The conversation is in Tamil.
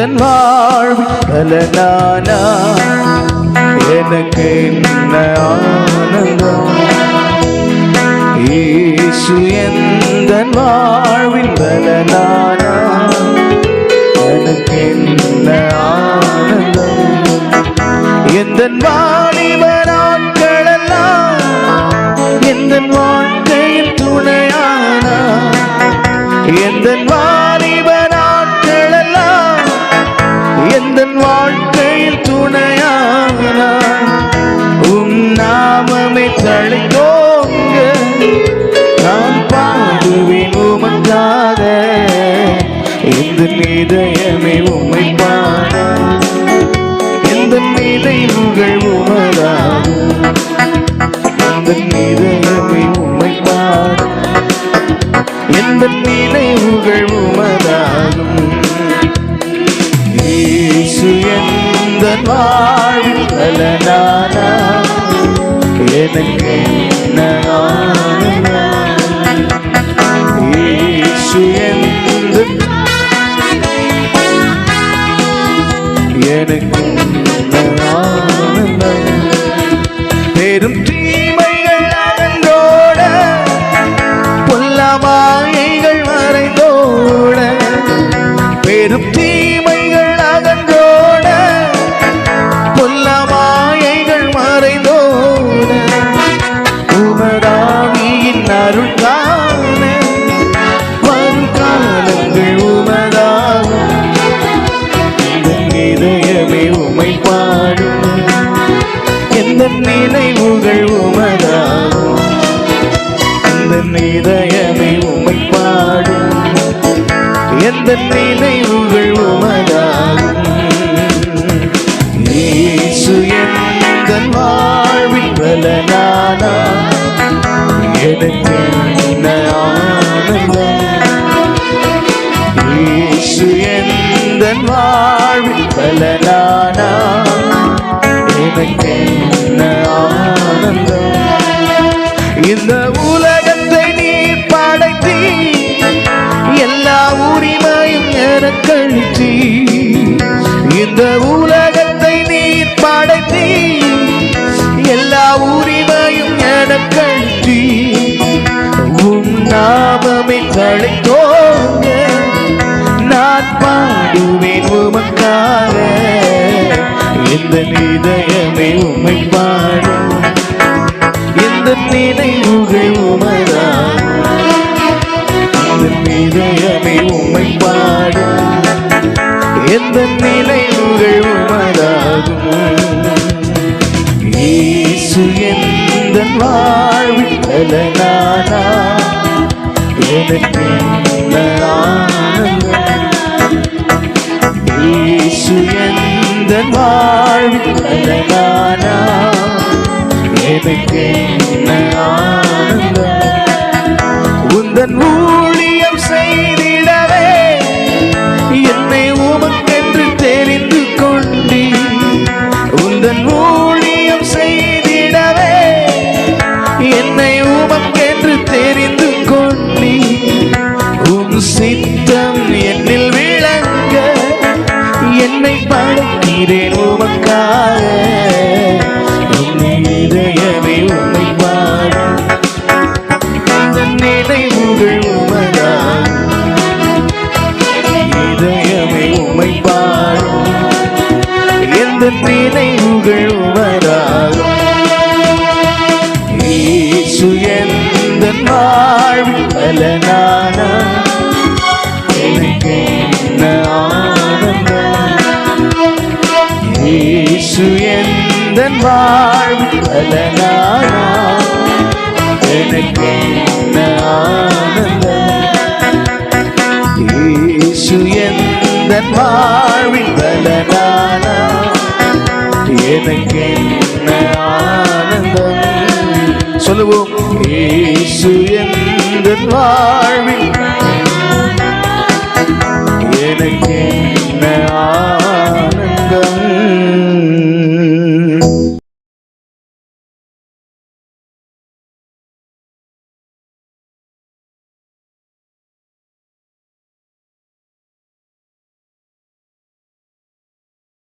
எந்தன் வாழ்வில் பலனானா எனக்கு என்ன ஆனந்தம் இயேசு எந்தன் வாழ்வில் பலனானா எனக்கு என்ன ஆனந்தம் எந்தன் வாலிப நாட்களெல்லாம் எந்தன் வாழ்க்கையில் துணையானா? எந்தன் நாமமே நோங்க நான் பாடுவேன் உமக்காக. இந்த நிதயமே உம்மை பாட. எந்த நினைவுகள் உமதாகும். இந்த நிதயமே உம்மை பாட. எந்த நினைவுகள் உமதாகும். இயேசு எந்த வாழ்வில் பலனானா எனக்கு என்ன ஆனந்தம். பெரும் எந்த நினைவுகள் உமதாகும் இயேசு எந்த வாழ்வில் பலனானா எனக்கு உரிமையும் இந்த உலகத்தை நீர் படைத்தி எல்லா உரிமையும் என எனக்களித்தி உம் நாமமே தழைத்தோங்க நான் பாடுவேன் உமக்காக. இந்த இதயமே உமை பாடும். இந்த நினைவுகள் உமதான் இந்த இதயமே உமை பாடும். இந்த நினைவுகள் உமதாகும் இயேசு எந்த வாழ்வில் பலனானா? எனக்கு இயேசு எந்த வாழ்வில் பலனானா? எனக்கு சித்தம் என்னில் விளங்க என்னை பார்க்கிறேன் உமக்காக. உம் இதயமே உம்மை பாடும். நினைவுகள் உமதான். இதயமே உம்மை பாடும். எந்த நினைவுகள் உமதாகும் இயேசு எந்த வாழ்வில் பலனானா எனக்கு என்ன ஆனந்தம்? இயேசு எந்த வாழ்வில் பலனானா? எனக்கு என்ன ஆனந்தம்? சொல்லுவோம் இயேசு எந்த